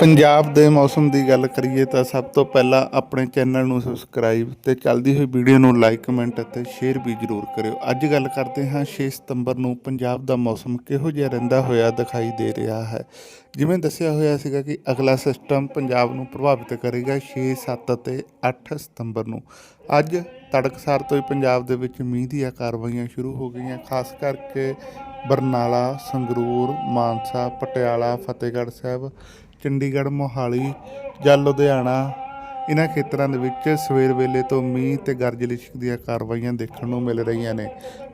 ਪੰਜਾਬ ਦੇ ਮੌਸਮ ਦੀ ਗੱਲ ਕਰੀਏ ਤਾਂ ਸਭ ਤੋਂ ਪਹਿਲਾਂ ਆਪਣੇ ਚੈਨਲ ਨੂੰ ਸਬਸਕ੍ਰਾਈਬ ਤੇ ਚੱਲਦੀ ਹੋਈ ਵੀਡੀਓ ਨੂੰ ਲਾਈਕ ਕਮੈਂਟ ਅਤੇ ਸ਼ੇਅਰ ਵੀ ਜ਼ਰੂਰ ਕਰਿਓ। ਅੱਜ ਗੱਲ ਕਰਦੇ ਹਾਂ 6 ਸਤੰਬਰ ਨੂੰ ਪੰਜਾਬ ਦਾ ਮੌਸਮ ਕਿਹੋ ਜਿਹਾ ਰਹਿੰਦਾ ਹੋਇਆ ਦਿਖਾਈ ਦੇ ਰਿਹਾ ਹੈ। ਜਿਵੇਂ ਦੱਸਿਆ ਹੋਇਆ ਸੀਗਾ ਕਿ ਅਗਲਾ ਸਿਸਟਮ ਪੰਜਾਬ ਨੂੰ ਪ੍ਰਭਾਵਿਤ ਕਰੇਗਾ 6 7 ਅਤੇ 8 ਸਤੰਬਰ ਨੂੰ। ਅੱਜ ਤੜਕਸਾਰ ਤੋਂ ਹੀ ਪੰਜਾਬ ਦੇ ਵਿੱਚ ਮੀਂਹ ਦੀਆਂ ਕਾਰਵਾਈਆਂ ਸ਼ੁਰੂ ਹੋ ਗਈਆਂ, ਖਾਸ ਕਰਕੇ ਬਰਨਾਲਾ, ਸੰਗਰੂਰ, ਮਾਨਸਾ, ਪਟਿਆਲਾ, ਫਤਿਹਗੜ੍ਹ ਸਾਹਿਬ ਚੰਡੀਗੜ੍ਹ, ਮੋਹਾਲੀ ਜਾਂ ਲੁਧਿਆਣਾ ਇਹਨਾਂ ਖੇਤਰਾਂ ਦੇ ਵਿੱਚ ਸਵੇਰ ਵੇਲੇ ਤੋਂ ਮੀਂਹ ਤੇ ਗਰਜਲਿਸ਼ਕ ਦੀਆਂ ਕਾਰਵਾਈਆਂ ਦੇਖਣ ਨੂੰ ਮਿਲ ਰਹੀਆਂ ਨੇ।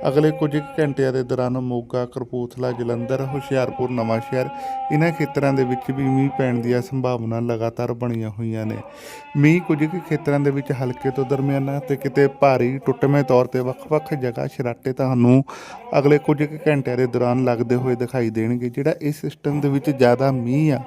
ਅਗਲੇ ਕੁਝ ਕੁ ਘੰਟਿਆਂ ਦੇ ਦੌਰਾਨ ਮੋਗਾ ਕਰਪੂਥਲਾ ਜਲੰਧਰ, ਹੁਸ਼ਿਆਰਪੁਰ, ਨਵਾਂਸ਼ਹਿਰ ਇਹਨਾਂ ਖੇਤਰਾਂ ਦੇ ਵਿੱਚ ਵੀ ਮੀਂਹ ਪੈਣ ਦੀਆਂ ਸੰਭਾਵਨਾ ਲਗਾਤਾਰ ਬਣੀਆਂ ਹੋਈਆਂ ਨੇ। ਮੀਂਹ ਕੁਝ ਕੁ ਖੇਤਰਾਂ ਦੇ ਵਿੱਚ ਹਲਕੇ ਤੋਂ ਦਰਮਿਆਨਾ ਤੇ ਕਿਤੇ ਭਾਰੀ ਟੁੱਟਵੇਂ ਤੌਰ ਤੇ ਵੱਖ-ਵੱਖ ਜਗ੍ਹਾ ਛਰਾਟੇ ਤੁਹਾਨੂੰ ਅਗਲੇ ਕੁਝ ਕੁ ਘੰਟਿਆਂ ਦੇ ਦੌਰਾਨ ਲੱਗਦੇ ਹੋਏ ਦਿਖਾਈ ਦੇਣਗੇ, ਜਿਹੜਾ ਇਸ ਸਿਸਟਮ ਦੇ ਵਿੱਚ ਜ਼ਿਆਦਾ ਮੀਂਹ ਆ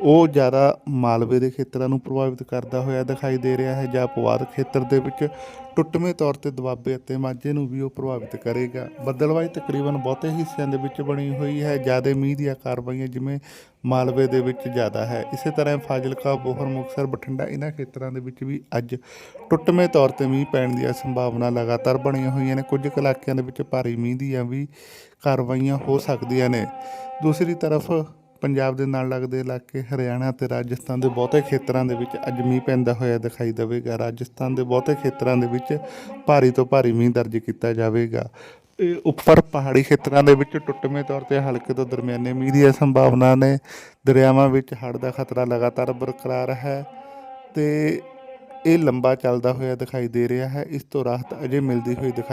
ਉਹ ਜ਼ਿਆਦਾ ਮਾਲਵੇ ਦੇ ਖੇਤਰਾਂ ਨੂੰ ਪ੍ਰਭਾਵਿਤ ਕਰਦਾ ਹੋਇਆ ਦਿਖਾਈ ਦੇ ਰਿਹਾ ਹੈ ਜਾਂ ਪੁਆਧ ਖੇਤਰ ਦੇ ਵਿੱਚ ਟੁੱਟਵੇਂ ਤੌਰ ਤੇ ਦੁਆਬੇ ਅਤੇ ਮਾਝੇ ਨੂੰ ਵੀ ਉਹ ਪ੍ਰਭਾਵਿਤ ਕਰੇਗਾ। ਬੱਦਲਵਾਈ ਤਕਰੀਬਨ ਬਹੁਤੇ ਹਿੱਸਿਆਂ ਦੇ ਵਿੱਚ ਬਣੀ ਹੋਈ ਹੈ। ਜ਼ਿਆਦਾ ਮੀਂਹ ਦੀਆਂ ਕਾਰਵਾਈਆਂ ਜਿਵੇਂ ਮਾਲਵੇ ਦੇ ਵਿੱਚ ਜ਼ਿਆਦਾ ਹੈ। ਇਸੇ ਤਰ੍ਹਾਂ ਫਾਜ਼ਿਲਕਾ, ਬੋਹਰ, ਮੁਕਤਸਰ, ਬਠਿੰਡਾ ਇਹਨਾਂ ਖੇਤਰਾਂ ਦੇ ਵਿੱਚ ਵੀ ਅੱਜ ਟੁੱਟਵੇਂ ਤੌਰ ਤੇ ਮੀਂਹ ਪੈਣ ਦੀਆਂ ਸੰਭਾਵਨਾ ਲਗਾਤਾਰ ਬਣੀਆਂ ਹੋਈਆਂ ਨੇ। ਕੁਝ ਕੁ ਇਲਾਕਿਆਂ ਦੇ ਵਿੱਚ ਭਾਰੀ ਮੀਂਹ ਦੀਆਂ ਵੀ ਕਾਰਵਾਈਆਂ ਹੋ ਸਕਦੀਆਂ ਨੇ। ਦੂਸਰੀ ਤਰਫ ਪੰਜਾਬ ਦੇ ਨਾਲ ਲੱਗਦੇ ਇਲਾਕੇ ਹਰਿਆਣਾ ਤੇ ਰਾਜਸਥਾਨ ਦੇ ਬਹੁਤੇ ਖੇਤਰਾਂ ਦੇ ਵਿੱਚ ਅੱਜ ਮੀਂਹ ਪੈਂਦਾ ਹੋਇਆ ਦਿਖਾਈ ਦੇਵੇਗਾ। ਰਾਜਸਥਾਨ ਦੇ ਬਹੁਤੇ ਖੇਤਰਾਂ ਦੇ ਵਿੱਚ ਭਾਰੀ ਤੋਂ ਭਾਰੀ ਮੀਂਹ ਦਰਜ ਕੀਤਾ ਜਾਵੇਗਾ। ਇਹ ਉੱਪਰ ਪਹਾੜੀ ਖੇਤਰਾਂ ਦੇ ਵਿੱਚ ਟੁੱਟਵੇਂ ਤੌਰ ਤੇ ਹਲਕੇ ਤੋਂ ਦਰਮਿਆਨੇ ਮੀਂਹ ਦੀਆਂ ਸੰਭਾਵਨਾ ਨੇ। ਦਰਿਆਵਾਂ ਵਿੱਚ ਹੜ੍ਹ ਦਾ ਖਤਰਾ ਲਗਾਤਾਰ ਬਰਕਰਾਰ ਹੈ ਤੇ ਇਹ ਲੰਬਾ ਚੱਲਦਾ ਹੋਇਆ ਦਿਖਾਈ ਦੇ ਰਿਹਾ ਹੈ। ਇਸ ਤੋਂ ਰਾਹਤ ਅਜੇ ਮਿਲਦੀ ਹੋਈ ਦਿਖਾਈ